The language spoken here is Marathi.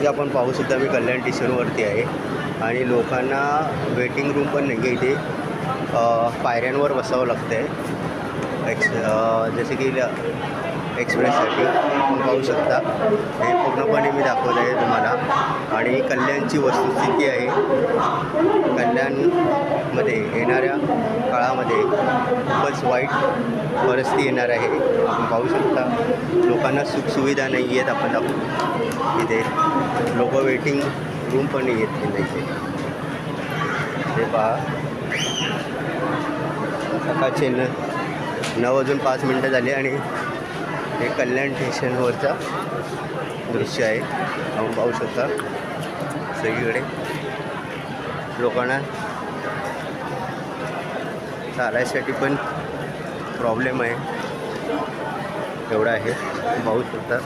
की आपण पाहूसुद्धा मी कल्याण स्टेशनवरती आहे. आणि लोकांना वेटिंग रूम पण नाही आहे इथे पायऱ्यांवर बसावं लागतं आहे एक्स जसे की एक्सप्रेससाठी आपण पाहू शकता. हे पूर्णपणे मी दाखवत आहे तुम्हाला. आणि कल्याणची वस्तुस्थिती आहे. कल्याणमध्ये येणाऱ्या काळामध्ये खूपच वाईट परिस्थिती येणार आहे. आपण पाहू शकता. लोकांना सुखसुविधा नाही आहेत आपण दाखवू इथे. लोक वेटिंग रूम पण नाही येत नाही इथे पहा. सकाळचे न नऊ वाजून पाच मिनटं झाली आणि हे कल्याण स्टेशनवरचा दृश्य आहे. आपण पाहू शकता. सगळीकडे लोकांना चालायसाठी पण प्रॉब्लेम आहे. एवढा आहे. पाहू शकता.